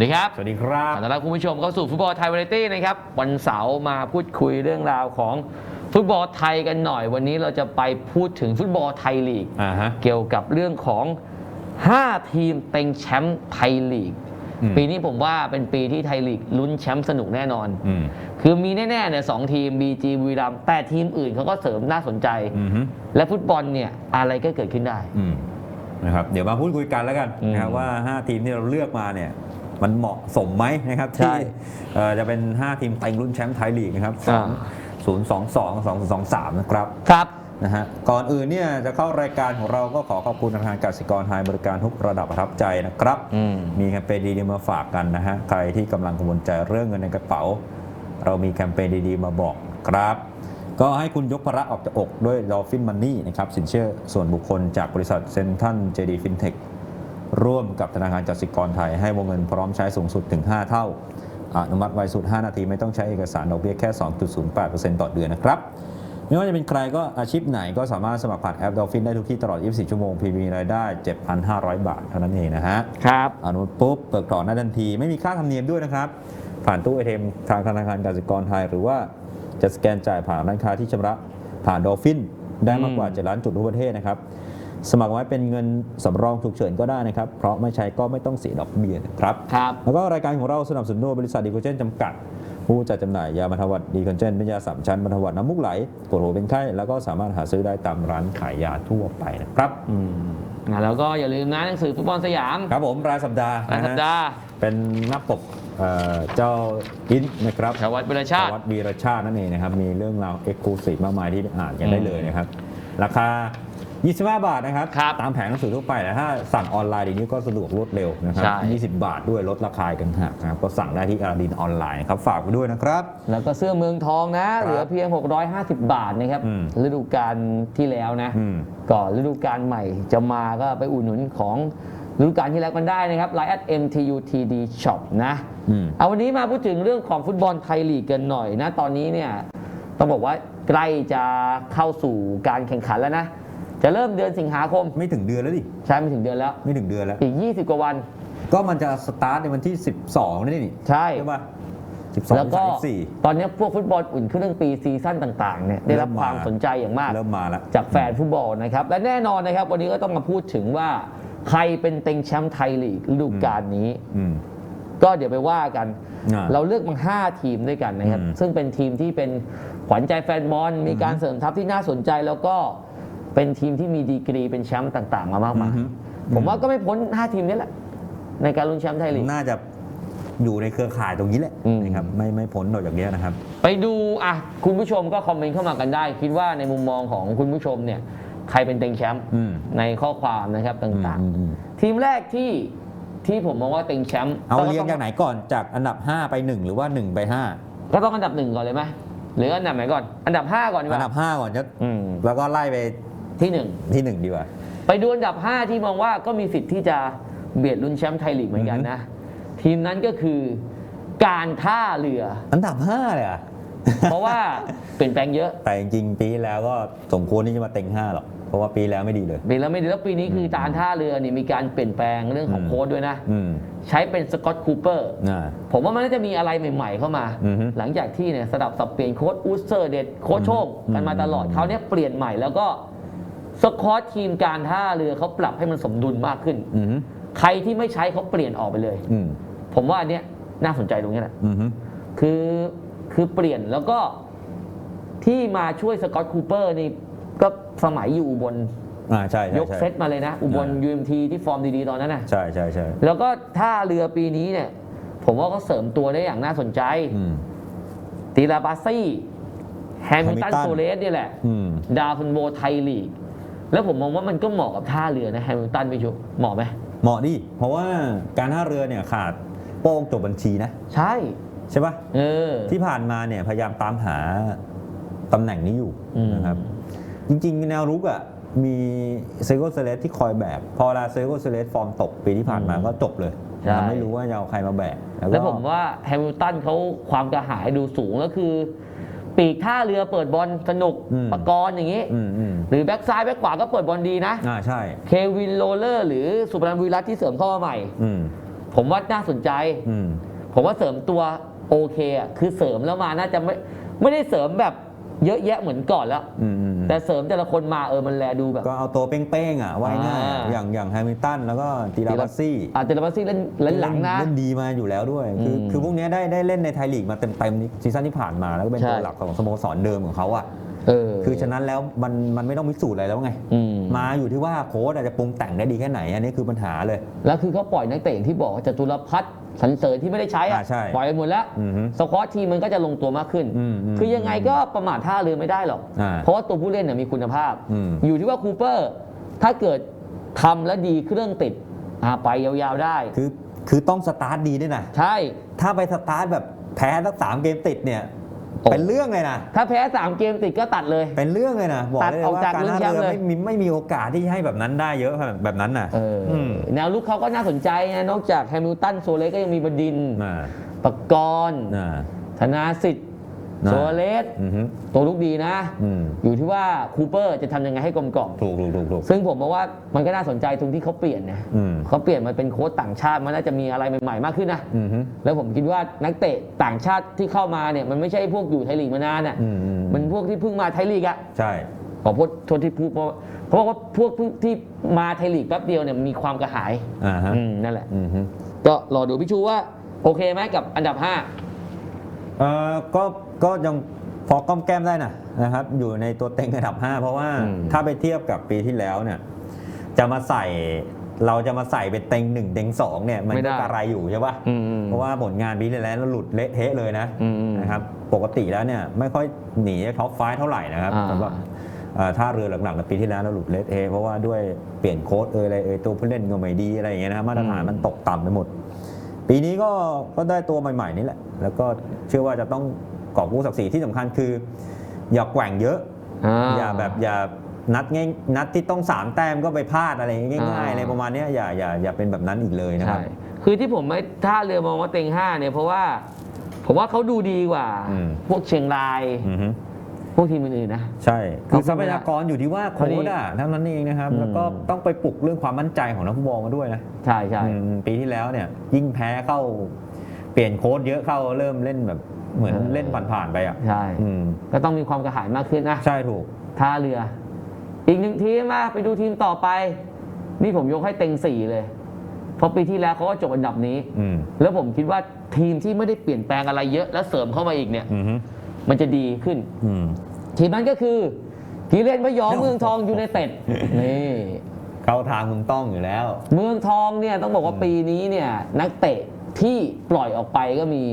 สวัสดีครับ สวัสดีครับขอต้อนรับคุณผู้ชมเข้าสู่ฟุตบอลไทยวาไรตี้นะครับ วันเสาร์มาพูดคุยเรื่องราวของฟุตบอลไทยกันหน่อย วันนี้เราจะไปพูดถึงฟุตบอลไทยลีกอ่าฮะเกี่ยวกับเรื่องของ 5 ทีมเต็งแชมป์ไทยลีกอืมปีนี้ผมว่าเป็นปีที่ไทยลีกลุ้นแชมป์สนุกแน่นอนอืมคือมีแน่ๆเนี่ยสองทีม BG บุรีรัมย์แต่ทีมอื่นเขาก็เสริมน่าสนใจอืมฮึและฟุตบอลเนี่ยอะไรก็เกิดขึ้นได้อืมนะครับเดี๋ยวมาพูดคุยกันแล้วกันอืมนะครับว่า 5 ทีมที่เราเลือกมาเนี่ย มันเหมาะสมไหมนะครับใช่ที่เอ่อจะเป็น 5 ทีมเต็งรุ่นแชมป์ไทยลีกนะครับอ่า 2 0 2 2 2 0 2 3 นะครับ ครับ นะฮะก่อนอื่นเนี่ยจะเข้ารายการของเราก็ขอขอบคุณธนาคารกสิกรไทยบริการทุกระดับประทับใจนะครับ อืม มีแคมเปญดีๆมาฝากกันนะฮะ ใครที่กำลังกังวลใจเรื่องเงินในกระเป๋า เรามีแคมเปญดีๆมาบอกครับ ก็ให้คุณยกภาระออกจากอกด้วย Dolphin Money นะครับสินเชื่อส่วนบุคคลจากบริษัทเซนทันเจดีฟินเทค ร่วมกับธนาคารกสิกรไทยให้วงเงินพร้อมใช้สูงสุดถึง 5 เท่าอนุมัติไวสุด 5 นาทีไม่ต้องใช้เอกสารดอกเบี้ยแค่ 2.08%ต่อเดือนนะครับ ไม่ว่าจะเป็นใครก็อาชีพไหนก็สามารถสมัครผ่านแอป Dolphin ได้ทุกที่ตลอด 24 ชั่วโมงพีมีรายได้ 7,500 บาทเท่านั้นเองนะฮะ ครับ อนุมัติปุ๊บเปิดกรอนได้ทันที ไม่มีค่าธรรมเนียมด้วยนะครับ ผ่านตู้ไอเทมทางธนาคารกสิกรไทย หรือว่าจะสแกนจ่ายผ่านร้านค้าที่ชำระผ่านดอลฟินได้มากกว่า7ล้านจุดทั่วประเทศนะครับ สมัครไว้เป็นเงินสำรองฉุกเฉินก็ได้นะครับ เพราะไม่ใช้ก็ไม่ต้องเสียดอกเบี้ยนะครับ ครับ แล้วก็รายการของเราสนับสนุนโดยบริษัทดีโคเจนจำกัด ผู้จัดจำหน่ายยาบรรเทาหวัดดีคอนเจนเป็นยาสามชั้นบรรเทาหวัดน้ำมูกไหลปวดหัวเป็นไข้แล้วก็สามารถหาซื้อได้ตามร้านขายยาทั่วไปนะครับอืมอะแล้วก็อย่าลืมนะหนังสือฟุตบอลสยามครับผมรายสัปดาห์รายนะสัปฮะดาห์เป็นหน้าปกเอ่อเจ้าอินนะครับชาววัดบุรชาติ วัดวีรชาตินั่นเองนะครับ มีเรื่องราวเอ็กซ์คลูซีฟมากมายที่อ่านกันได้เลยนะครับ ราคา 25 บาทนะครับ ครับตามแผงหนังสือทั่วไปแต่ถ้าสั่งออนไลน์เดียวนี้ก็สะดวกรวดเร็วนะครัใช่บ20 บาทด้วยลดราคากันหักนะครับก็สั่งได้ที่อาราดินออนไลน์ครับฝากไปด้วยนะครับ แล้วก็เสื้อเมืองทองนะ ครับเหลือเพียง 650 บาทนะครับอืม ฤดูกาลที่แล้วนะ อืม ก่อนฤดูกาลใหม่จะมาก็ไปอุดหนุนของฤดูกาลที่แล้วกันได้นะครับไลน์ MTUTD Shop นะอืม เอาวันนี้มาพูดถึงเรื่องของฟุตบอลไทยลีกกันหน่อยนะ ตอนนี้เนี่ยต้องบอกว่าใกล้จะเข้าสู่การแข่งขันแล้วนะ จะเริ่มเดือนสิงหาคม ไม่ถึงเดือนแล้วดิ ใช่ไม่ถึงเดือนแล้ว ไม่ถึงเดือนแล้ว อีก 20 กว่าวัน ก็มันจะสตาร์ทในวันที่ 12นี่นี่ใช่ใช่ป่ะ12แล้วก็14ตอนนี้พวกฟุตบอลอุ่นเครื่องปีซีซั่นต่างๆเนี่ยได้รับเริ่มคมาวามสนใจอย่างมากเริ่มมาแล้วจากแฟนฟุตบอลนะครับ และแน่นอนนะครับ วันนี้ก็ต้องมาพูดถึงว่า ใครเป็นเต็งแชมป์ไทยลีกฤดูกาลนี้อืมก็เดี๋ยวไปว่ากันอ่าเราเลือกมา5ทีมด้วยกันนะครับอืมซึ่งเป็นทีมที่เป็นขวัญใจแฟนบอลมีการเสริมทัพที่น่าสนใจแล้วก็ เป็นทีมที่มีดีกรีเป็นแชมป์ต่าง ๆ มามากมายอือฮึ ผมว่าก็ไม่พ้น 5 ทีมนี้แหละ ในการลุ้นแชมป์ไทยลีก น่าจะอยู่ในเครือข่ายตรงนี้แหละอืม นะครับไม่ไม่พ้นออกจากเนี้ยนะครับ ไปดูอะคุณผู้ชมก็คอมเมนต์เข้ามากันได้ คิดว่าในมุมมองของคุณผู้ชมเนี่ย ใครเป็นเต็งแชมป์อืมในข้อความนะครับต่างอืมอืมๆ ทีมแรกที่ที่ผมมองว่าเต็งแชมป์เอาก็เรียงต้จากไหนก่อนจากอันดับ 5 ไป 1 หรือว่า 1 ไป 5 ก็ต้องอันดับหนึ่งก่อนเลยไหมหรืออันดับไหนก่อน อันดับ5ก่อนดีกอันว่าดับ 5 ก่อนจะอืมแล้วก็ไล่ไป ที่หนึ่งที่1ดีกว่า ไปดูอันดับ 5 ที่มองว่าก็มีสิทธิ์ที่จะเบียดลุ้นแชมป์ไทยลีกเหมือนกันนะ ทีมนั้นก็คือการท่าเรือ อันดับ5เลยอะเพราะว่าเปลี่ยนแปลงเยอะ แต่จริงๆปีที่แล้วก็สมควรที่จะมาเต็ง5หรอกเพราะว่าปีแล้วไม่ดีเลยปีแล้วไม่ดีแล้วปีนี้คือการท่าเรือนี่มีการเปลี่ยนแปลงเรื่องของอืมโค้ดด้วยนะอืมใช้เป็นสกอตคูเปอร์อ่าผมว่ามันน่าจะมีอะไรใหม่ๆเข้ามาอือฮึหลังจากที่เนี่ยสลับสับเปลี่ยนโค้ดอูสเซอร์เดดโค้ดโชคกันมาตลอดอืมเขาวเนี้ยเปลี่ยนใหม่แล้วก็ สกอตทีมการท่าเรือเขาปรับให้มันสมดุลมากขึ้น อืมใครที่ไม่ใช้เขาเปลี่ยนออกไปเลย อืมผมว่าอันเนี้ยน่าสนใจตรงนี้แหละ อืมคือคือเปลี่ยนแล้วก็ที่มาช่วยสกอตคูเปอร์นี่ก็สมัยอยู่อุบลอ่าใช่ใช่ยกใช่ เซตมาเลยนะ อุบลอ่า UMT ที่ฟอร์มดี ๆ ตอนนั้นนะใช่ใช่ใช่แล้วก็ท่าเรือปีนี้เนี่ย ผมว่าก็เสริมตัวได้อย่างน่าสนใจอืม ตีลาบาซี่แฮมิลตัน Hamilton โซเลสเนี่ยแหละ อืม ดาวฟุนโบไทยลีก แล้วผมมองว่ามันก็เหมาะกับท่าเรือนะแฮมิลตันไปชุเหมาะไหมเหมาะดิเพราะว่าการท่าเรือเนี่ยขาดโป้งจบบัญชีนะ ใช่ใช่ปะเออที่ผ่านมาเนี่ยพยายามตามหาตำแหน่งนี้อยู่อืมนะครับจริงๆแนวรุกอะมีเซโกเซเลสที่คอยแบกพอเวลาเซโกเซเลสฟอร์มตกปีที่ผ่านมาก็จบเลยใช่นะไม่รู้ว่าจะเอาใครมาแบกแล้วก็ผมว่าแฮมิลตันเขาความกระหายดูสูงแล้วคือ ปีกท่าเรือเปิดบอลสนุกอืม ประกรณ์อย่างนี้ อืมอืมหรือแบ็กซ้ายแบ็กขวาก็เปิดบอลดีนะ อ่าใช่ เควินโรเลอร์ หรือสุพนันบุรีรัตน์ที่เสริมเข้ามาใหม่ อืมผมว่าน่าสนใจ อืมผมว่าเสริมตัวโอเคอะคือเสริมแล้วมาน่าจะไม่ไม่ได้เสริมแบบเยอะแยะเหมือนก่อนแล้ว อืมอืมอืม แต่เสริมแต่ละคนมาเออมันแลดูแบบ ก็เอาตัวเป้งๆอะว่ายง่ายอะอ่า อย่างอย่างแฮมิลตันแล้วก็ตีราบัสซี่อาจจะมาซี่เล่นเล่นหลังนะ เล่นดีมาอยู่แล้วด้วย คืออืมคือพวกเนี้ยได้ได้เล่นในไทยลีกมาเต็มเต็มๆนี่ซีซั่นที่ผ่านมาแล้วก็เป็นใช่ ตัวหลักของสโมสรเดิมของเขาอะ เออ คือฉะนั้นแล้วมันมันไม่ต้องพิสูจน์อะไรแล้วไง อืม มาอยู่ที่ว่าโค้ชอาจจะปรุงแต่งได้ดีแค่ไหน อันนี้คือปัญหาเลย แล้วคือเขาปล่อยนักเตะอย่างที่บอกจตุรพัฒน์สันเสริญที่ไม่ได้ใช้อะอ่าใช่ปล่อยไปหมดแล้วอือฮึสควอตทีมมันก็จะลงตัวมากขึ้น อืมอืมคือยังไงก็ประมาทท่าเรือไม่ได้หรอก อ่าเพราะว่าตัวผู้เล่นเนี่ยมีคุณภาพ อืม อยู่ที่ว่าคูเปอร์ ถ้าเกิดทำแล้วดีเครื่องติดอ่าไปยาวๆได้ คือคือต้องสตาร์ทดีด้วยนะ ใช่ ถ้าไปสตาร์ทแบบแพ้ทั้งสามเกมติดเนี่ยโอ้ เป็นเรื่องเลยนะ ถ้าแพ้ 3 เกมติดก็ตัดเลย เป็นเรื่องเลยนะบอกตัดได้เลอยอกว่าจากการเรื่องท่าแชมป์เรือเลย ไม่มีไม่มีโอกาสที่ให้แบบนั้นได้เยอะแบบนั้นน่ะ เอออม แนวลุกเขาก็น่าสนใจนะนอกจากแฮมิลตันโซเลสก็ยังมีบดินทร์อ่าปกรณ์อ่า ธนาสิทธิ์ นะ โซเลสอือฮึตัวลุกดีนะ อืมอยู่ที่ว่าคูเปอร์จะทำยังไงให้กลมกล่อม ถูกถูกถูกถูก ซึ่งผมมองว่ามันก็น่าสนใจตรงที่เขาเปลี่ยนนะอืม เขาเปลี่ยนมาเป็นโค้ชต่างชาติมันน่าจะมีอะไรใหม่ๆมากขึ้นนะ อืมฮึ แล้วผมคิดว่านักเตะต่างชาติที่เข้ามาเนี่ยมันไม่ใช่พวกอยู่ไทยลีกมานานอะอืมอืม มันพวกที่เพิ่งมาไทยลีกอะใช่ ขอโทษโทษที่พูดเพราะเพราะว่าพวกเพิ่งที่มาไทยลีกแป๊บเดียวเนี่ยมีความกระหายอ่าฮะ อืมนั่นแหละ อืมฮึ ก็รอดูพี่ชูว่า โอเคไหมกับอันดับเอ่อก็ ก็ยังพอก้อมแก้มได้นะนะครับ อยู่ในตัวเต็งอันดับ 5 เพราะว่าอืมถ้าไปเทียบกับปีที่แล้วเนี่ยจะมาใส่เราจะมาใส่เป็นเต็งหนึ่งเต็งสองเนี่ยมันก็กระไรอยู่ใช่ปะ5อืมเพราะว่าผลงานปีที่แล้วเราหลุดเละเทะเลยนะอืมนะครับปกติแล้วเนี่ยไม่ค่อยหนีท็อปไฟว์เท่าไหร่นะครับอ่าสำหรับเอ่อท่าเรือหลังๆในปีที่แล้วเราหลุดเละเทะเพราะว่าด้วยเปลี่ยนโค้ดเอยอะไรเอยตัวผู้เล่นก็ไม่ดีอะไรอย่างเงี้ยนะครับมาตรฐานมันตกต่ำไปหมด ปีนี้ก็ก็ได้ตัวใหม่ ๆนี่แหละ แล้วก็เชื่อว่าจะต้อง กอบกู้ศักดิ์ศรีที่สำคัญคือ อย่าแกว่งเยอะ อย่าแบบอย่านัดง่ายนัดที่ต้องสามแต้มก็ไปพลาดอะไรง่ายๆอ่าอะไรประมาณเนี้ยอย่าอย่าอย่าเป็นแบบนั้นอีกเลยนะครับใช่คือที่ผมไม่ท่าเรือมองว่าเต็งห้าเนี่ยเพราะว่าผมว่าเขาดูดีกว่าอืมพวกเชียงรายอือฮึพวกทีมอื่นๆนะ ใช่ คือเขาทรัพยากรอยู่ที่ว่าโค้ดอะเท่านั้นเองนะครับอืมแล้วก็ต้องไปปลุกเรื่องความมั่นใจของนักฟุตบอลมาด้วยนะ ใช่ใช่อืมปีที่แล้วเนี่ย ยิ่งแพ้เข้าเปลี่ยนโค้ดเยอะเข้าเริ่มเล่นแบบ เหมือนเล่นผ่านๆไปอะใช่อืมก็ต้องมีความกระหายมากขึ้นนะ ใช่ถูกท่าเรือ อีกหนึ่งทีมมาไปดูทีมต่อไป นี่ผมยกให้เต็งสี่เลยเพราะปีที่แล้วเขาก็จบอันดับนี้อืมแล้วผมคิดว่าทีมที่ไม่ได้เปลี่ยนแปลงอะไรเยอะ แล้วเสริมเข้ามาอีกเนี่ยอือฮึมันจะดีขึ้นอืมทีมนั้นก็คือกีเรนพยองเมืองทองยูไนเต็ดนี่เข้าทางมึงต้องอยู่แล้ว เมืองทองเนี่ยต้องบอกว่าปีนี้เนี่ยนักเตะที่ปล่อยออกไปก็มี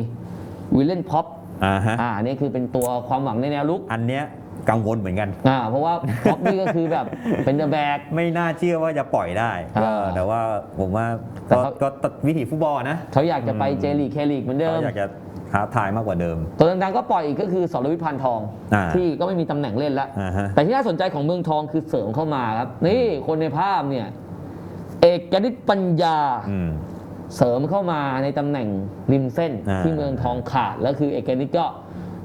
วิลเลนพ็อปอ่าฮะอ่านี่คือเป็นตัวความหวังในแนวลุกอันเนี้ยกังวลเหมือนกันอ่าเพราะว่าพ็อปนี่ก็คือแบบเป็นเดอะแบก ไม่น่าเชื่อว่าจะปล่อยได้อ่าก็แต่ว่าผมว่าแต่ก็เขา ก็วิถีฟุตบอลนะ เขาอยากจะไปอืม เจลีกเคลีกเหมือนเดิม เขาอยากจะท้าทายมากกว่าเดิม ตัวดังๆก็ปล่อยอีกก็คือสรวิทย์พันทอง อ่า ที่ก็ไม่มีตำแหน่งเล่นแล้ว อ่าฮะ แต่ที่น่าสนใจของเมืองทองคือเสริมเข้ามาครับ นี่คนในภาพเนี่ย เอกกนิษฐ์ปัญญา อืม เสริมเข้ามาในตำแหน่งริมเส้นอ่าที่เมืองทองขาดแล้วคือเอกนิษฐ์ก็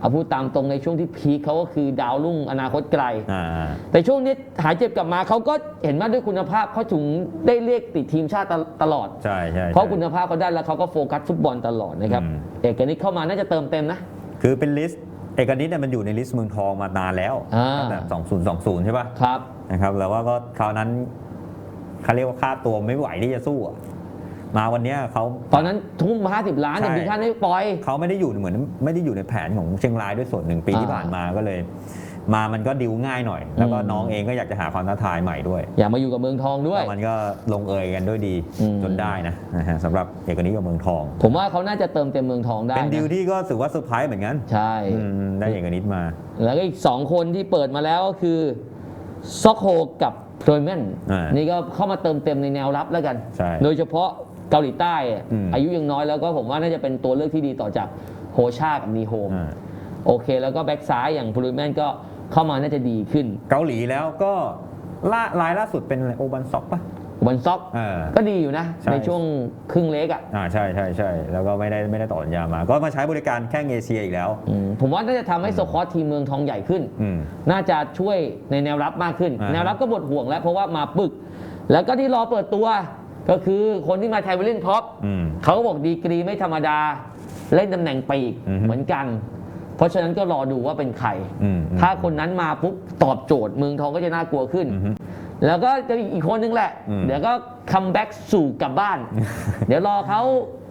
เอาพูดตามตรงในช่วงที่พีคเขาก็คือดาวรุ่งอนาคตไกลอ่าแต่ช่วงนี้หายเจ็บกลับมาเขาก็เห็นว่าด้วยคุณภาพเขาถึงได้เรียกติดทีมชาติตลอดใช่ใช่เพราะใช่คุณภาพเขาได้แล้วเขาก็โฟกัสฟุตบอลตลอดนะครับอืมเอกนิษฐ์เข้ามาน่าจะเติมเต็มนะ คือเป็นลิสต์เอกนิตเนี่ยมันอยู่ในลิสต์เมืองทองมานานแล้วอ่าตั้งแต่2020 ใช่ป่ะครับนะครับแล้วว่าก็คราวนั้นเขาเรียกว่าค่าตัวไม่ไหวที่จะสู้อะ มาวันเนี้ยเขาตอนนั้นทุ่มมา50ล้านใช่อย่างที่ท่านไม่ปล่อย เขาไม่ได้อยู่เหมือนไม่ได้อยู่ในแผนของเชียงรายด้วยส่วนหนึ่งปีที่อ่าผ่านมาก็เลย มามันก็ดิวง่ายหน่อย แล้วก็อืม น้องเองก็อยากจะหาความท้าทายใหม่ด้วยอยากมาอยู่กับเมืองทองด้วย แล้วมันก็ลงเอยกันด้วยดีอืม จนได้นะนะฮะสำหรับเอกนิตกับเมืองทอง ผมว่าเขาน่าจะเติมเต็มเมืองทองได้เป็นนะดิวที่ก็ถือว่าเซอร์ไพรส์เหมือนกันใช่ อืมได้เอกนิตมาแล้วก็อีก 2 คนที่เปิดมาแล้วก็คือซอกโฮกับโรยเมนอ่านี่นี่ก็เข้ามาเติมเต็มในแนวรับแล้วกัน ใช่ โดยเฉพาะ เกาหลีใต้อะอืม อายุยังน้อยแล้วก็ผมว่าน่าจะเป็นตัวเลือกที่ดีต่อจากโฮชากับนีโฮม อ่าโอเค แล้วก็แบ็กซ้ายอย่างโรยเมนก็เข้ามาน่าจะดีขึ้นเกาหลีแล้วก็ล่ารายล่าสุดเป็นอะไรโอบันซ็อกปะวันซ็อกเออ ก็ดีอยู่นะ ใช่ ในช่วงครึ่งเล็กอะอ่าใช่ใช่ใช่แล้วก็ไม่ได้ไม่ได้ต่อสัญญามา ก็มาใช้บริการแค่เอเชียอีกแล้ว อืมผมว่าน่าจะทำให้สควอตทีมเมืองทองใหญ่ขึ้น อืม น่าจะช่วยในแนวรับมากขึ้น อ่าฮะแนวรับก็หมดห่วงแล้ว เพราะว่ามาปึก แล้วก็ที่รอเปิดตัว ก็คือคนที่มาแทนวิลเลนพ็อปอืม เขาก็บอกดีกรีไม่ธรรมดา เล่นตำแหน่งปีกอือฮึ เหมือนกัน เพราะฉะนั้นก็รอดูว่าเป็นใครอืม ถ้าคนนั้นมาปุ๊บตอบโจทย์เมืองทองก็จะน่ากลัวขึ้น อือฮึแล้วก็จะมีอีกคนนึงแหละ อืม เดี๋ยวก็คัมแบ็กสู่กลับบ้าน เดี๋ยวรอเขา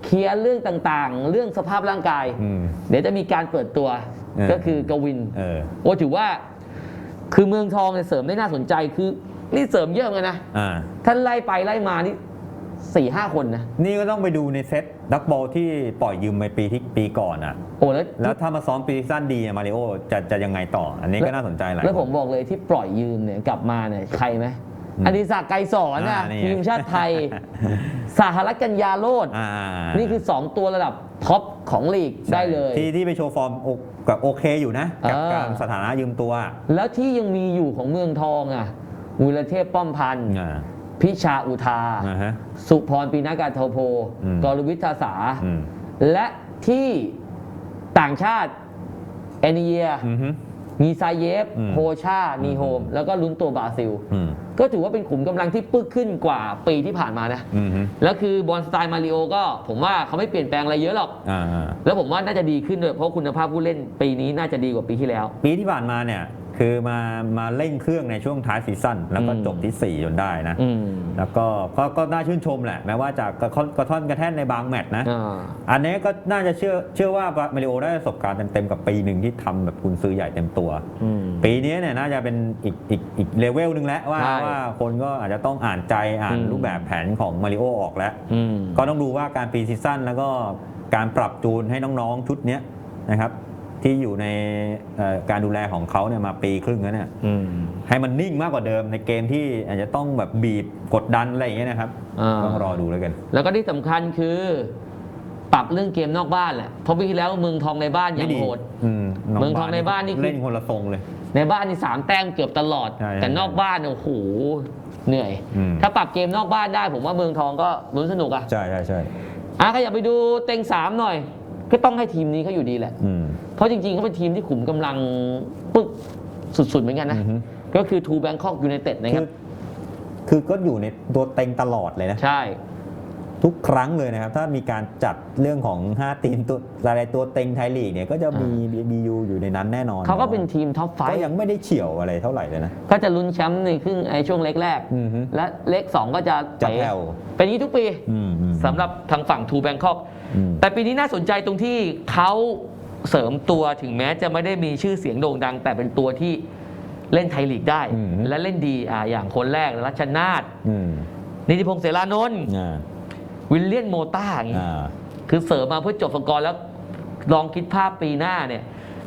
เคลียร์เรื่องต่างๆ เรื่องสภาพร่างกาย อืม เดี๋ยวจะมีการเปิดตัวเออ ก็คือกวิน เออ โอ้ถือว่า คือเมืองทองเนี่ยเสริมได้น่าสนใจคือ นี่เสริมเยอะเหมือนกันนะอ่า ท่านไล่ไปไล่มานี่ สี่ห้าคนนะ นี่ก็ต้องไปดูในเซตดักบอลที่ปล่อยยืมไปปีที่ปีก่อนอะ โอ้แล้วแล้วถ้ามาซ้อมปีสั้นดีอะมาริโอจะจะยังไงต่อ อันนี้ก็น่าสนใจหลายแล้วผมคนบอกเลยที่ปล่อยยืมเนี่ยกลับมาเนี่ยใครไหมอืมอดิศักดิ์ไกรสอนนะอ่านี่ทีมชาติไทย สหรัฐกัญญาโลดอ่านี่คือ 2 ตัวระดับท็อปของลีกได้เลย ที่ที่ไปโชว์ฟอร์มโอกับโอเคอยู่นะ กับเออการสถานะยืมตัว แล้วที่ยังมีอยู่ของเมืองทองอะวิรเทพป้อมพันธ์อ่า พิชาอุทา อ่าฮะ สุพรปีนาการโทโพอืม กรวิทยาสา อืมและที่ต่างชาติเอเนีย อืมฮึ มีซาเยฟ อืม โฮชา นีโฮม แล้วก็ลุ้นตัวบราซิล อืมก็ถือว่าเป็นขุมกำลังที่ปึกขึ้นกว่าปีที่ผ่านมานะ อืมฮึแล้วคือบอลสไตล์มาริโอก็ผมว่าเขาไม่เปลี่ยนแปลงอะไรเยอะหรอก อ่าอ่าแล้วผมว่าน่าจะดีขึ้นด้วย เพราะคุณภาพผู้เล่นปีนี้น่าจะดีกว่าปีที่แล้ว ปีที่ผ่านมาเนี่ย คือมามาเร่งเครื่องในช่วงท้ายซีซั่นแล้วก็อืมจบที่ 4 จนได้นะอืมแล้วก็ก็ก็น่าชื่นชมแหละ แม้ว่าจะกระท่อนกระท่อนกระแท่นในบางแมตช์นะอ่าอันนี้ก็น่าจะเชื่อเชื่อว่ามาริโอได้ประสบการณ์เต็มๆกับปีหนึ่งที่ทำแบบกุนซื้อใหญ่เต็มตัวอืมปีนี้เนี่ยน่าจะเป็นอีกอีกอีกเลเวลหนึ่งแล้วว่าใช่ว่าคนก็อาจจะต้องอ่านใจอ่านอืมรูปแบบแผนของมาริโอออกแล้วอืมก็ต้องดูว่าการปีซีซั่นแล้วก็การปรับจูนให้น้องๆชุดเนี้ยนะครับ ที่อยู่ในเอ่อการดูแลของเขาเนี่ยมาปีครึ่งแล้วเนี่ยอืมให้มันนิ่งมากกว่าเดิมในเกมที่อาจจะต้องแบบบีบกดดันอะไรอย่างเงี้ยนะครับอ่าต้องรอดูแล้วกัน แล้วก็ที่สำคัญคือปรับเรื่องเกมนอกบ้านแหละเพราะปีที่แล้วเมืองทองในบ้านยังไม่ดีโหดอืมเมืองทองในบ้านนี่คือเล่นคนละทรงเลย ในบ้านนี่สามแต้มเกือบตลอดใช่แต่นอกบ้านเนี่ยโอ้โหเหนื่อยอืมถ้าปรับเกมนอกบ้านได้ ผมว่าเมืองทองก็ลุ้นสนุกอะใช่ใช่ใช่อะขยับไปดูเต็งสามหน่อย ก็ต้องให้ทีมนี้เขาอยู่ดีแหละ อืม เพราะจริงๆเขาเป็นทีมที่ขุมกำลังปึ๊กสุดๆเหมือนกันนะ อือฮึ ก็คือทูแบงคอกยูไนเต็ดนะคคืรัอบคือก็อยู่ในตัวเต็งตลอดเลยนะ ใช่ ทุกครั้งเลยนะครับ ถ้ามีการจัดเรื่องของ 5 ทีมตัวอะไรตัวเต็งไทยลีกเนี่ยก็จะมีบียูอยู่ในนั้นแน่นอนเขาก็เป็นทีมท็อปไฟก็ว์ยังไม่ได้เฉียวอะไรเท่าไหร่เลยนะ ก็จะลุ้นแชมป์ในครึ่งไอช่วงเล็กแรก อือฮึและเล็กสองก็จะจะเป๋แผ่ว เป็นอย่างนี้ทุกปี อืมอืมสำหรับทางฝั่งทูแบงคอกอืม แต่ปีนี้น่าสนใจตรงที่เขาเสริมตัวถึงแม้จะไม่ได้มีชื่อเสียงโด่งดัง แต่เป็นตัวที่เล่นไทยลีกได้ อืม และเล่นดีอ่าอย่างคนแรกรัชนาทอืมนิติพงษ์เสรานนท์อ่าวิลเลียนโมต้าอย่างงี้ อ่า คือเสริมมาเพื่อจบสกอร์แล้วลองคิดภาพปีหน้าเนี่ย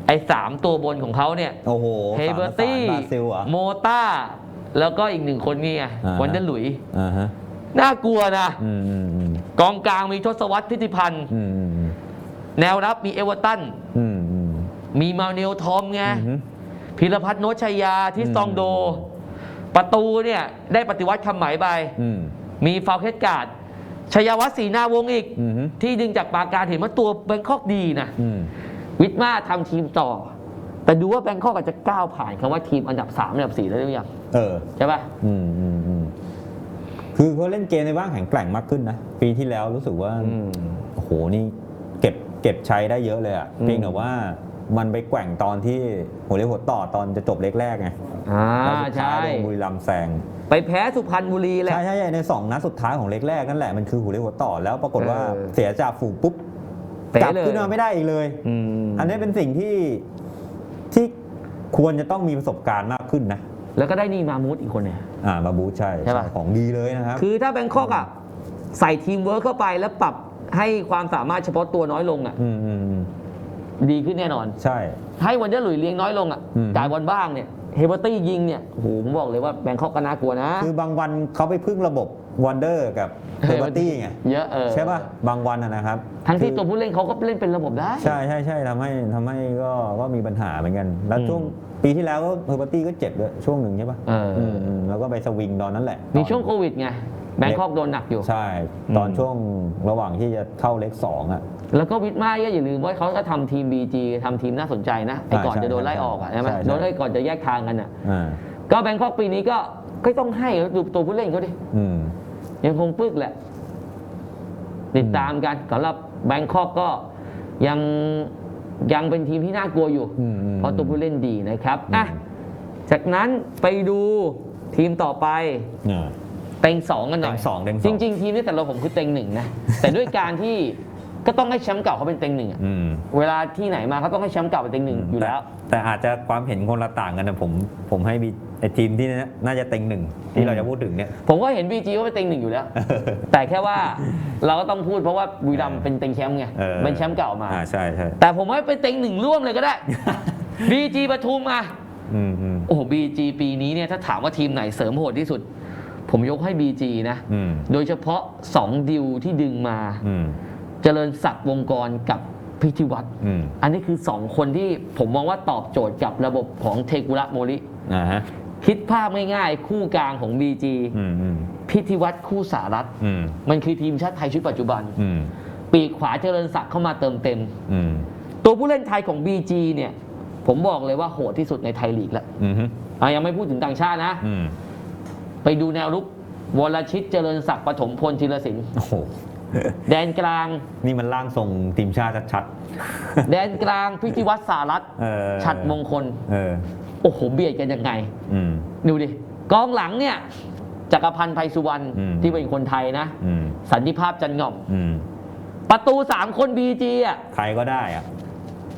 ไอ้สามตัวบนของเขาเนี่ยโอ้โหเฮเบอร์ตี้สามประสานบราซิลเหรอโมต้า แล้วก็อีกหนึ่งคนนี่ไงอ่าฮะ วันเดอร์หลุยส์อ่าฮะน่ากลัวนะ อืมอืมอืม กองกลางมีทศวรรษทิติพันธ์ อืมอืมแนวรับมีเอเวอร์ตัน อืมอืมมีมาเนลทอมไง อืม พิรพัฒน์โนชยาที่อืมซองโดประตูเนี่ย ได้ปฏิวัติคำหมายไป อืมมีฟาวเคสการ์ดชยวัฒน์ศรีนาวงศ์อีก อืมที่ดึงจากปราการเห็นว่าตัวแบงคอกดีนะ อืมวิทมาทำทีมต่อ แต่ดูว่าแบงคอกอาจจะก้าวผ่านคำว่าทีมอันดับ 3 อันดับ 4 ได้หรือยัง เออ ใช่ป่ะอืมอืมอืม คือเขาเล่นเกมในบ้านแข็งแกร่งมากขึ้นนะ ปีที่แล้วรู้สึกว่าโอ้โหนี่เก็บเก็บใช้ได้เยอะเลยอะอืมเพียงแต่ว่ามันไปแกว่งตอนที่หัวเรียวหัวต่อตอนจะจบเล็กแรกไงอ่าแล้วสุดท้าใช่ยโดนบุรีรัมย์แซง ไปแพ้สุพรรณบุรีแหละใช่ใช่ใช่ในสองนัดสุดท้ายของเล็กแรกนั่นแหละมันคือหัวเรียวหัวต่อแล้วปรากฏว่าเออเสียจากฝูงปุ๊บเตะกลับเลยขึ้นมาไม่ได้อีกเลยอืมอันนี้เป็นสิ่งที่ที่ควรจะต้องมีประสบการณ์มากขึ้นนะ แล้วก็ได้นี่มามูดอีกคนเนี่ย อ่าบาบูใช่ใช่ปะ ของดีเลยนะครับ คือถ้าแบงคอกอะใส่ทีมเวิร์คเข้าไปแล้วปรับให้ความสามารถเฉพาะตัวน้อยลงอะอืมอืมอืมดีขึ้นแน่นอน ใช่ ให้วันเดอร์หลุยส์เลี้ยงน้อยลงอะอืม จ่ายบอลบ้างเนี่ยเฮเบอร์ตี้ยิงเนี่ยโอ้โหผมบอกเลยว่าแบงคอกก็น่ากลัวนะ คือบางวันเขาไปพึ่งระบบ วันเดอร์กับเฮอร์บัตตี้ไงเยอะเออใช่ป่ะบางวันนะนะครับ ทั้งที่คือตัวผู้เล่นเขาก็เล่นเป็นระบบได้ ใช่ใช่ใช่ทำให้ทำให้ก็ก็มีปัญหาเหมือนกัน แล้วอืมช่วงปีที่แล้วก็เฮอร์บัตตี้ก็เจ็บด้วยช่วงหนึ่งใช่ป่ะเอออืมอืมแล้วก็ไปสวิงตอนนั้นแหละมีช่วงโควิดไงแบงคอกโดนหนักอยู่ ใช่ ตอนอืมช่วงระหว่างที่จะเข้าเล็กสองอะแล้วก็วิทมาก็อย่าลืมว่าเขาก็ทำทีม BG ทำทีมน่าสนใจนะไอ้ก่อนใช่จะโดนไล่ออกอะใช่ไหมใช่ใช่โดนไอ้ก่อนจะแยกทางกันอะอ่าก็แบงคอกปีนี้ก็ก็ต้องให้ดูตัวผู้เล่นเขาดิอืม ยังคงปึกแหละ ติดตามกันสำหรับแบงคอกก็ยังยังเป็นทีมที่น่ากลัวอยู่อืมอืมเพราะตัวผู้เล่นดีนะครับอะอืมจากนั้นไปดูทีมต่อไปอ่าเต็งสองกันหน่อยเต็งสองเต็งสองจริง ๆ ทีมนี้แต่เราผมคือเต็งหนึ่งนะ แต่ด้วยการที่ ก็ต้องให้แชมป์เก่าเขาเป็นเต็งหนึ่งอะอืม เวลาที่ไหนมาเขาต้องให้แชมป์เก่าเป็นเต็งหนึ่งอยู่แล้วแต่แต่อาจจะความเห็นคนละต่างกันนะผมผมให้มีไอ้ทีมที่น่าจะเต็งหนึ่งที่เราจะพูดถึงเนี่ย ผมก็เห็นบีจีว่าเป็นเต็งหนึ่งอยู่แล้ว แต่แค่ว่าเราก็ต้องพูดเพราะว่าบุรีรัมย์เป็นเต็งแชมป์ไงเออ เป็นแชมป์เก่ามา อ่าใช่ใช่แต่ผมว่าเป็นเต็งหนึ่งร่วมเลยก็ได้ บีจีปทุมมา อืมอืมโอ้โหบีจีปีนี้เนี่ยถ้าถามว่าทีมไหนเสริมโหดที่สุด ผมยกให้บีจีนะ อืมโดยเฉพาะ 2 ดิวที่ดึงมา อืม เจริญศักดิ์วงกรกับพิธิวัตรอืม อันนี้คือ2คนที่ผมมองว่าตอบโจทย์กับระบบของเทกุระโมริ อ่าฮะคิดภาพง่ายๆคู่กลางของ BG อืมอืมพิธิวัตรคู่สารัตอืมมันคือทีมชาติไทยชุดปัจจุบัน อืมปีกขวาเจริญศักดิ์เข้ามาเติมเต็ม อืมตัวผู้เล่นไทยของ BG เนี่ย ผมบอกเลยว่าโหดที่สุดในไทยลีกแล้วอืมอะยังไม่พูดถึงต่างชาตินะ อืมไปดูแนวรุกวรชิตเจริญศักดิ์ปฐมพลธีรศิลป์โอ้โห แดนกลาง นี่มันร่างทรงทีมชาติชัดแดนกลางพิธิวัตรสารัตน์ๆเออฉัดมงคลเออโอ้โหเบียดกันยังไงอืมดูดิกองหลังเนี่ยจักรพันธ์ไพสุวรรณอืมที่เป็นคนไทยนะอืมสันติภาพจันง่อมอืมประตู3คนบีจีอะใครก็ได้อะ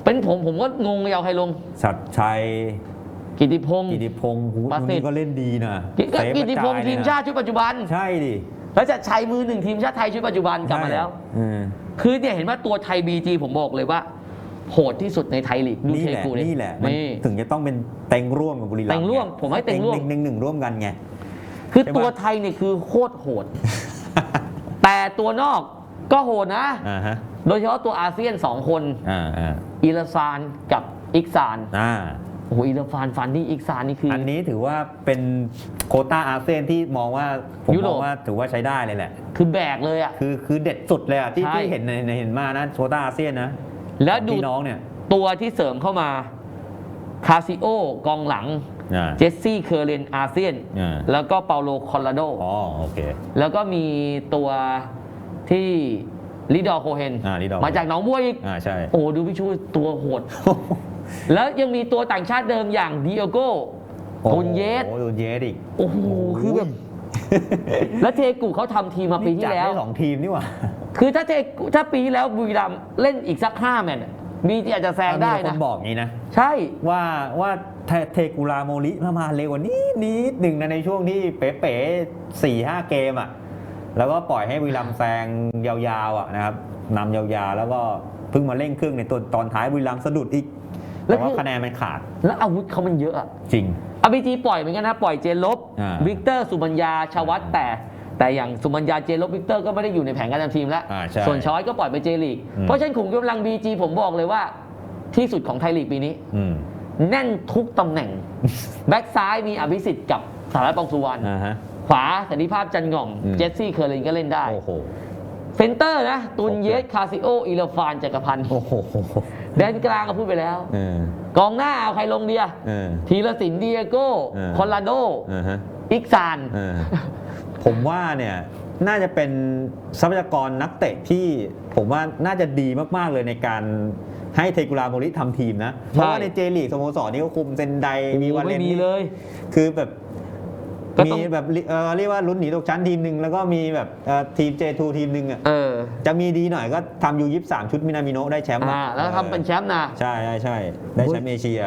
เป็นผมผมก็งงเลยเอาใครลงชัดชัยกิติพงศ์กิติพงศ์หูประสิทธิ์นี่ก็เล่นดีนะกิเซฟกิติพงศ์กระจายทีมเลยนะชาติชุดปัจจุบันใช่ดิ แล้วจะชัยมือหนึ่งทีมชาติไทยชุดปัจจุบันกลับมาแล้ว อืม คือเนี่ยเห็นว่าตัวไทยบีจีผมบอกเลยว่า โหดที่สุดในไทยลีกดูนี่เทแหละกูเลยนี่แหละมันนี่ ถึงจะต้องเป็นเต็งร่วมกับบุรีรัมย์เต็งร่วมไผมให้เต็งร่วม หนึ่งหนึ่งร่วมกันไง คือใช่ปะตัวไทยเนี่ยคือโคตรโหด แต่ตัวนอกก็โหดนะ อ่าฮะโดยเฉพาะตัวอาเซียนสองคน อ่าอ่าอิลซานกับอิกซาน อ่า โอ้โหอิลฟานฟันนี่อิกซานนี่คือออันนี้ถือว่าเป็นโควต้าอาเซียนที่มองว่าผมยุโรมป องว่าถือว่าใช้ได้เลยแหละ คือแบกเลยอะ คือคือเด็ดสุดเลยอะที่ใช่ ที่เห็นในในเห็นมานะโควต้าอาเซียนนะแล้วดูพี่น้องเนี่ยตัวที่เสริมเข้ามาคาซิโอกองหลัง อ่า เจสซี่เคอร์เรนอาเซียน อ่า แล้วก็เปาโลคอลราโด อ๋อโอเค แล้วก็มีตัวที่ลิดอร์โคเฮน อ่า Lidor มาจากหนองบัวอีก อ่าใช่ โอ้ดูพี่ชูตัวโหด แล้วยังมีตัวต่างชาติเดิมอย่างดิโอโกตุนเยสโอ้โหตุนเยสอีก โอ้โหคือแบบแล้วเทกุเขาทำทีมมาปีที่จัดแล้วได้สองทีมนี่หว่า คือถ้าเทกุถ้าปีที่แล้วบุรีรัมย์เล่นอีกสักห้าแมตช์อะบีจีอาจจะแซงได้มีคนะนบอกงี้นะ ใช่ ว่าว่าเทเทกุราโมริมามาเร็วกว่านี้นิดหนึ่งนะในช่วงที่เป๋ๆสี่ห้าเกมอะ แล้วก็ปล่อยให้บุรีรัมย์แซงยาวๆอะนะครับนำยาวๆ แล้วก็เพิ่งมาเร่งเครื่องในตัวตอนท้ายบุรีรัมย์สะดุดอีก แล้แต่วว่าคือคะแนนมันขาด แล้วอาวุธเขามันเยอะอะจริงอาบีจีปล่อยเหมือนกันนะปล่อยเจนลบอ่าวิกเตอร์สุบัญญาชาวัตแต่แต่อย่างสุบัญญาเจนลบวิกเตอร์ก็ไม่ได้อยู่ในแผนการทำทีมแล้วอ่าใช่ส่วนช้อยก็ปล่อยไปเจลีกอืมเพราะฉะนั้นขุมกำลังบีจีผมบอกเลยว่า ที่สุดของไทยลีกปีนี้อืมแน่นทุกตำแหน่ง แบ็กซ้ายมีอภิสิทธิ์กับสารตปองสุวรรณอ่าฮะขวาสันติภาพจันง่อมอืมเจสซี่เคอร์ลินก็เล่นได้โอ้โห เซนเตอร์นะ ตุนเยส คาซิโอ อิเลฟานจักรพันธ์โอ้โหแดนกลางก็พูดไปแล้วเออกองหน้าเอาใครลงเดียเออทีละสินเดียโก้เออคอนราโดอ่าฮะอิกซานเออผมว่าเนี่ยน่าจะเป็นทรัพยากรนักเตะที่ผมว่าน่าจะดีมากๆเลยในการให้เทกุราโมริทำทีมนะ เพราะว่าในเจลีกสโมสรนี่ก็คุมเซนไดมีวาเลไม่นมีนี่เลย คือแบบ ก็ต้อง มีแบบเอ่อเรียกว่าลุ้นหนีตกชั้นทีมหนึ่งแล้วก็มีแบบเอ่อทีม J2 ทีมหนึ่งอะเออจะมีดีหน่อยก็ทำยูยิบสามชุดมินามิโนะได้แชมป์อะอ่าแล้วทำเป็นแชมป์นะ ใช่ใช่ใช่ได้แชมป์เอเชีย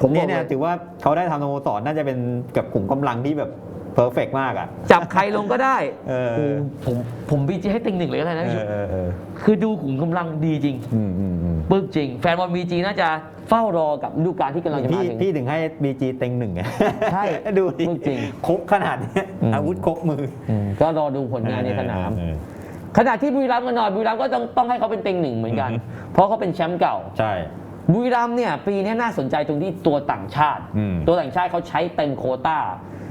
ผมบอกนี่เนี่ยเลย ถือว่าเขาได้ทำสโมสรน่าจะเป็นกับกลุ่มกำลังที่แบบเพอร์เฟกมากอะจับใครลงก็ได้เออโอ้ผมผมบีจีให้ติงหนึ่งเลยก็ได้นะเอพี่อเออเออคือดูขุมกำลังดีจริงอืมอืมอืม ปึกจริง แฟนบอลบีจีน่าจะ เฝ้ารอกับฤดูกาลที่กำลังจะพี่มาถึง พี่ถึงให้บีจีเต็งหนึ่งไงใช่ดูดิพูดจริงครบขนาดเนี้ยอืม อาวุธครบมืออืมก็รอดูผลงานในสนาม เออ ขณะที่บุรีรัมย์กันหน่อยบุรีรัมย์ก็ต้องต้องให้เขาเป็นเต็งหนึ่งเหมือนกัน อือฮึ เพราะเขาเป็นแชมป์เก่า ใช่ บุรีรัมย์เนี่ยปีนี้น่าสนใจตรงที่ตัวต่างชาติ อืมตัวต่างชาติเขาใช้เต็มโควต้า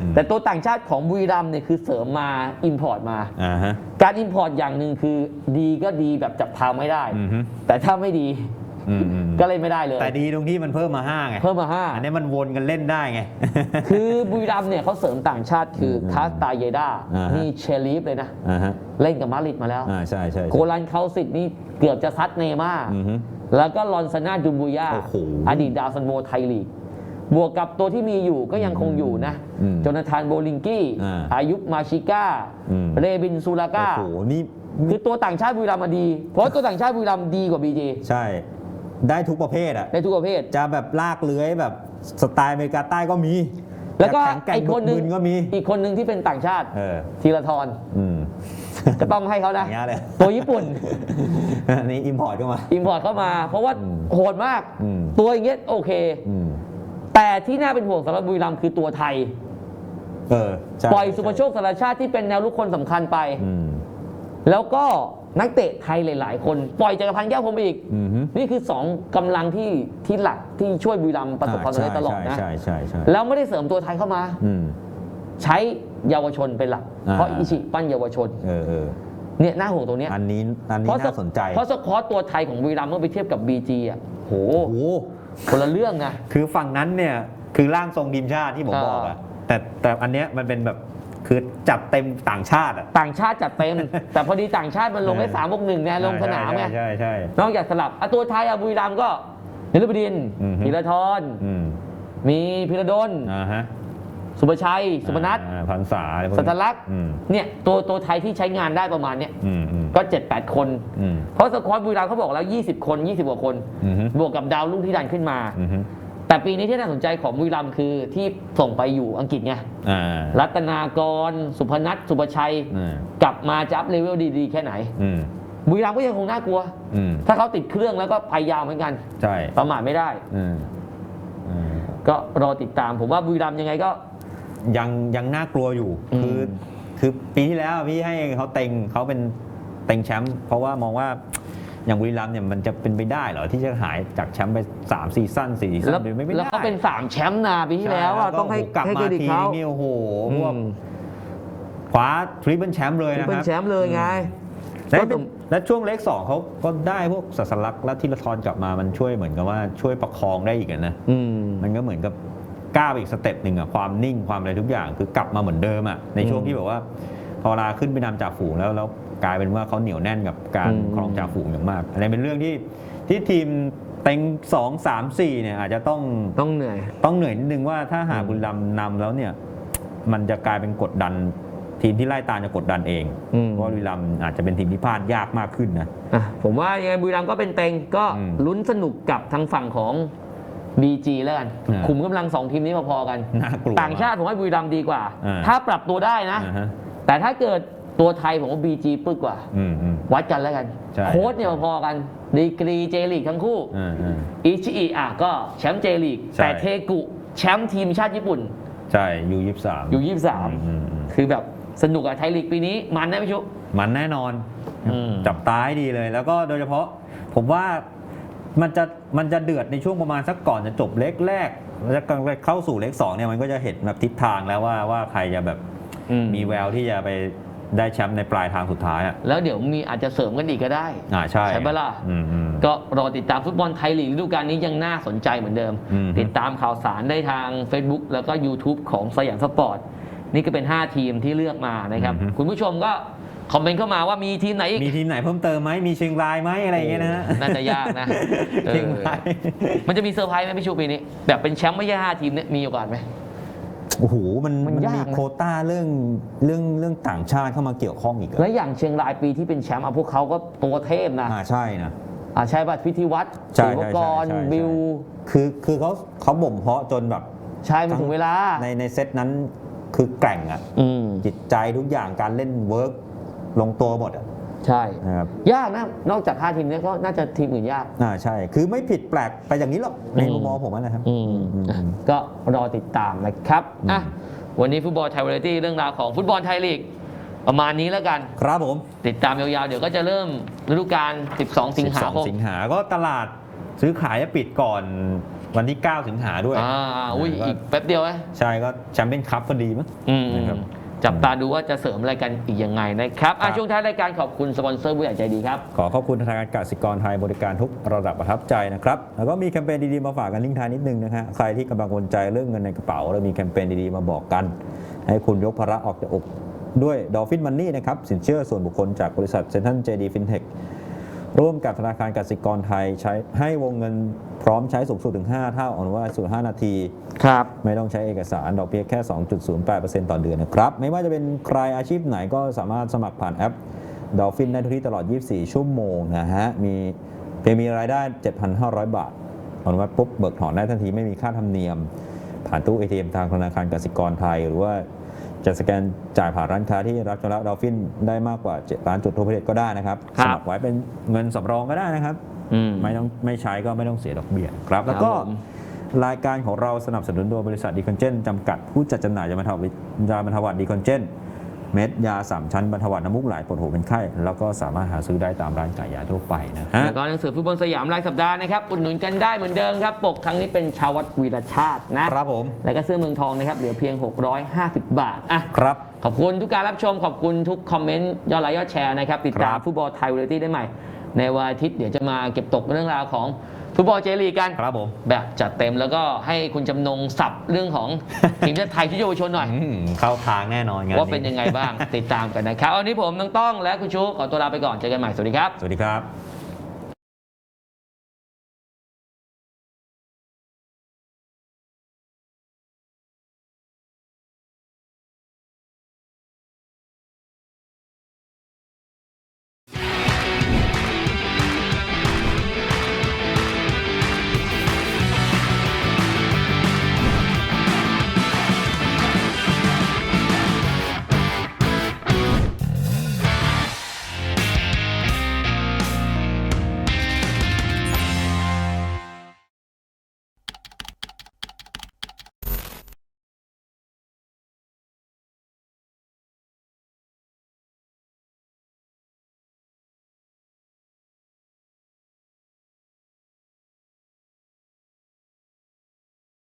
อืม แต่ตัวต่างชาติของบุรีรัมย์เนี่ยคือเสริมมาอินพอร์ตมา อ่าฮะ การอินพอร์ตอย่างหนึ่งคือดีก็ดีแบบจับทางไม่ได้ อืมฮึแต่ถ้าไม่ดี อืมอืมก็เล่นไม่ได้เลย แต่ดีตรงที่มันเพิ่มมาห้าไงเพิ่มมาห้าอันนี้มันวนกันเล่นได้ไง คือบุรีรัมย์เนี่ยเขาเสริมต่างชาติคืออมคาสตาเยดาอ่าฮะ นี่เชลีฟเลยนะ อ่าฮะเล่นกับมาดริดมาแล้ว อ่าใช่ใช่โกลันเขาสิทธิ์นี่เกือบจะซัดเนย์ม่าร์อือฮึแล้วก็ลอนซาน่าดูบูย่าโอ้โหอดีตดาวซันโวไทยลีก บวกกับตัวที่มีอยู่ก็ยังคงอยู่นะ อืมโจนาธานโบลิงกี้อ่าอายุมาชิก้า อืม เรบินซูลาก้า โอ้โหนี่คือตัวต่างชาติบุรีรัมย์มาดี เพราะตัวต่างชาติบุรีรัมย์ดีกว่าบีจีใช่ ได้ทุกประเภทอะในทุกประเภท จะแบบลากเลื้อยแบบสไตล์อเมริกาใต้ก็มี แล้วก็จะข็งแกร่งไอ้คนหนึ่งบึก็มีอีกคนหนึ่งที่เป็นต่างชาติเออธีรทรอืมก็ต้องให้เขาอนะย่างเงี้ยเลยตัวญี่ปุ่นอันนี้อิมพอร์ตเข้ามาอิมพอร์ตเข้ามา เพราะว่าอืมโหดมากอืมตัวอย่างเงี้ยโอเคอืมแต่ที่น่าเป็นห่วงสำหรับบุรีรัมย์คือตัวไทยเออใช่ปล่อยสุภโชคสารชาติที่เป็นแนวลุกคนสำคัญไปอืมแล้วก็ นักเตะไทยหลาย ๆ คนปล่อยจักรพันธ์แก้วพรหมอีก อืมฮึ นี่คือ 2กำลังที่ที่หลักที่ช่วยบุรีรัมย์ประสบความสำเร็จตลอดนะใช่ใช่ใช่ใช่แล้วไม่ได้เสริมตัวไทยเข้ามา อืม ใช้เยาวชนเป็นหลัก อ่า เพราะอิชิปั้นเยาวชนเออเออเนี่ยน่าห่วงตรงเนี้ยอันนี้อันนี้เพราะน่าสนใจเพราะสควอตตัวไทยของบุรีรัมย์เมื่อไปเทียบกับ BG อะโหโอ้โหคนละเรื่องนะ คือฝั่งนั้นเนี่ยคือร่างทรงทีมชาติที่ผมอ่าบอกอะแต่แต่อันเนี้ยมันเป็นแบบคือ จัดเต็มต่างชาติอะต่างชาติจัดเต็ม แต่พอดีต่างชาติมันลงได้สามบวกหนึ่งไงลงสนามไงใช่ใช่ใช่นอกจากสลับอะตัวไทยอะบุรีรัมย์ก็นฤบดินทร์อือฮึ ธีรทรอืมมีพิรดลอ่าฮะสุภชัย สุพนัทอ่าพันษาอะไรพวกสันี้ทลักษณ์อืมเนี่ยตัวตัวไทยที่ใช้งานได้ประมาณเนี้ยอืมอืมก็ 7-8 คน อืมเพราะสควอตบุรีรัมย์เขาบอกแล้ว 20 คน 20 กว่าคน อืมฮึบวกกับดาวรุ่งที่ดันขึ้นมา อืมฮึ แต่ปีนี้ที่น่าสนใจของบุรีรัมย์คือที่ส่งไปอยู่อังกฤษไงอ่ารัตนากร สุพนัทสุภชัยอืมกลับมาจับเลเวลดี ๆ แค่ไหนอืมบุรีรัมย์ก็ยังคงน่ากลัวอืมถ้าเขาติดเครื่องแล้วก็ไปยาวเหมือนกัน ใช่ ประมาทไม่ได้อืมอืมก็รอติดตามผมว่าบุรีรัมย์ยังไงก็ ยังยังน่ากลัวอยู่อืมคือคือปีที่แล้วพี่ให้เขาเต็งเขาเป็นเต็งแชมป์เพราะว่ามองว่า อย่างบุรีรัมย์เนี่ยมันจะเป็นไปได้เหรอที่จะหายจากแชมป์ไป3ซีซั่น4ซีซั่แล้วนเป็นไม่ได้แล้วเขาเป็น3แชมป์นาปีที่แล้วอะช่ต้องให้โโกลับให้มาเครดิตทีเขานี่โอ้โหพวกอืมคว้าทริปเปิลแชมป์เลยนะคเป็นรับแชมป์เลยไงและก็ต้องและช่วงเล็กสองเขาก็ได้พวกสัสลักษณ์และทีละทรกลับมามันช่วยเหมือนกับว่าช่วยประคองได้อีกอะนะอืมมันก็เหมือนกับก้าวไปอีกสเต็ปหนึ่งอะความนิ่งความอะไรทุกอย่างคือกลับมาเหมือนเดิมอะในช่วงอืมที่แบบว่าพอเวลาขึ้นไปนำจ่าฝูงแล้วแล้ว กลายเป็นว่าเขาเหนียวแน่นกับการอืมครองจ่าฝูงอย่างมากอันนี้เป็นเรื่องที่ที่ทีมเต็งสองสามสี่เนี่ยอาจจะต้องต้องเหนื่อย ต้องเหนื่อยนิดนึงว่าถ้าหากอืมบุรีรัมย์นำแล้วเนี่ย มันจะกลายเป็นกดดันทีมที่ไล่ตามจะกดดันเองอืมเพราะบุรีรัมย์อาจจะเป็นทีมที่พลาดยากมากขึ้นนะอะผมว่ายังไงบุรีรัมย์ก็เป็นเต็งก็อืมลุ้นสนุกกับทางฝั่งของ BG แล้วกันอ่าขุมกำลังสองทีมนี้พอๆกันน่ากลัวต่างชาติผมว่าบุรีรัมย์ดีกว่าอ่าถ้าปรับตัวได้นะอ่าฮะแต่ถ้าเกิด ตัวไทยผมว่า BG ปึกกว่า อืมอืม วัดกันแล้วกัน ใช่ โค้ชเนี่ยพอๆกัน ดีกรีเจลีกทั้งคู่อ่าอ่า อิชิอิอะก็แชมป์เจลีกใช่ แต่เทกุแชมป์ทีมชาติญี่ปุ่นใช่ยูยี่สามอยู่ยี่สามอืมอืมคือแบบสนุกอะไทยลีกปีนี้มันนะพี่ชุ มันแน่นอน อืม จับตาให้ดีเลย แล้วก็โดยเฉพาะ ผมว่ามันจะมันจะเดือดในช่วงประมาณสักก่อนจะจบเล็กแรกแล้วจะเข้าสู่เล็กสองเนี่ยมันก็จะเห็นแบบทิศทางแล้วว่าว่าใครจะแบบมีแววที่จะไป ได้แชมป์ในปลายทางสุดท้ายอะแล้วเดี๋ยวมีอาจจะเสริมกันอีกก็ได้อ่าใช่ใช่ปะล่ะอืมอืมก็รอติดตามฟุตบอลไทยลีกฤดูกาลนี้ยังน่าสนใจเหมือนเดิมอืมติดตามข่าวสารได้ทาง Facebook แล้วก็ YouTube ของสยามสปอร์ตนี่ก็เป็น 5 ทีมที่เลือกมานะครับอือฮึคุณผู้ชมก็คอมเมนต์เข้ามาว่ามีทีมไหนอีกมีทีมไหนเพิ่มเติมไหมมีเชียงรายไหมอะไรอย่างเงี้ยนะฮะโอ้น่าจะยากนะเออเชียงรายมันจะมีเซอร์ไพรส์ไหมพี่ชูปีนี้ แบบเป็นแชมป์ไม่ใช่5ทีมเนี่ยมีโอกาสไหม โอ้โหมันมัมันนยากมีนะ โควต้าเรื่องเรื่องเรื่องต่างชาติเข้ามาเกี่ยวข้องอีกเหรและออย่างเชียงรายปีที่เป็นแชมป์อะพวกเขาก็ตัวเทพนะอ่าใช่นะ อ่าใช่ป่ะพิธีวัตรใช่ศิวใช่กใช่รใช่ บิวคือคือเขาเขาบ่มเพาะจนแบบ ใช่มันถึงเวลาในในเซตนั้นคือแกร่งอะอืมจิตใจทุกอย่างการเล่นเวิร์กลงตัวหมดอะ ใช่นะครับยากนะนอกจาก5ทีมเนี้ก็น่าจะทีมอื่นยากอ่าใช่ คือไม่ผิดแปลกไปอย่างนี้หรอกในอืมมุมมองผมนะครับอืมอืมอะก็รอติดตามนะครับอืมอะวันนี้ฟุตบอลไทยวาไรตี้เรื่องราวของฟุตบอลไทยลีกประมาณนี้แล้วกัน ครับผม ติดตามยาวๆ เดี๋ยวก็จะเริ่มฤดูกาล 12 สิงหาคม12สิงหาก็ตลาดซื้อขายจะปิดก่อนวันที่ 9 สิงหาด้วย อ่า อุ้ยก็อีกแป๊บเดียวไหมใช่ก็แชมเปี้ยนคัพพอดีมั้งอืมนะครับ จับตาดูว่าจะเสริมอะไรกันอีกยังไงนะครับอะครับช่วงท้ายรายการขอบคุณสปอนเซอร์ผู้ใหญ่ใจดีครับ ขอขอบคุณธนาคารกสิกรไทยบริการทุกระดับประทับใจนะครับ แล้วก็มีแคมเปญดีๆมาฝากกันทิ้งท้ายนิดนึงนะฮะใครที่กำลังกังวลใจเรื่องเงินในกระเป๋าเรามีแคมเปญดีๆมาบอกกัน ให้คุณยกภาระออกจากอกด้วยดอฟฟินมันนี่นะครับสินเชื่อส่วนบุคคลจากบริษัทเซนทันเจดีฟินเทค ร่วมกับธนาคารกสิกรไทยใช้ให้วงเงินพร้อมใช้สูงสุดถึง 5 เท่าอ่อนว่าสูตร5นาที ครับ ไม่ต้องใช้เอกสารดอกเบี้ยแค่ 2.08%ต่อเดือนนะครับ ไม่ว่าจะเป็นใครอาชีพไหนก็สามารถสมัครผ่านแอป Dolphin ได้ทุกที่ตลอด 24 ชั่วโมงนะฮะ มีเพียงมีรายได้ 7,500 บาทอนุมัติปุ๊บเบิกถอนได้ทันทีไม่มีค่าธรรมเนียม ผ่านตู้ ATM ทางธนาคารกสิกรไทย หรือว่า จะสแกนจ่ายผ่านร้านค้าที่รับชำระดอฟฟินได้มากกว่า7ล้านจุดทั่วประเทศก็ได้นะครับครัสบมัครไว้เป็นเงินสำรองก็ได้นะครับอืมไม่ต้องไม่ใช้ก็ไม่ต้องเสียดอกเบี้ยครับ แล้วก็ครับผมรายการของเราสนับสนุนโดยบริษัทดีคอนเจนจำกัดผู้จัดจำหน่ายยาบรรเทายาบรรเทาหวัดดีคอนเจน เม็ดยาสามชั้นบรรเทาหวัดน้ำมูกไหลปวดหัวเป็นไข้ แล้วก็สามารถหาซื้อได้ตามร้านขายยาทั่วไปนะฮะแล้วก็หนังสือฟุตบอลสยามรายสัปดาห์นะครับอุดหนุนกันได้เหมือนเดิมครับปกครั้งนี้เป็นชาววัดวีรชาตินะครับผมแล้วก็เสื้อเมืองทองนะครับเหลือเพียง 650 บาทอะครับขอบคุณทุกการรับชมขอบคุณทุกคอมเมนต์ยอดไลค์ยอดแชร์นะครับติดตามครับฟุตบอลไทยเวอร์ตี้ได้ใหม่ ในวันอาทิตย์เดี๋ยวจะมาเก็บตกเรื่องราวของ ฟุตบอลเจลีกกันครับผมแบบจัดเต็มแล้วก็ให้คุณจำนงสับเรื่องของทีมชาติไทยชุดเยาวชนหน่อยอืมเข้าทางแน่นอนงานว่าเป็นยังไงบ้างติดตามกันนะครับวันนี้ผมน้องต้องและคุณชูขอตัวลาไปก่อนเจอกันใหม่สวัสดีครับสวัสดีครับ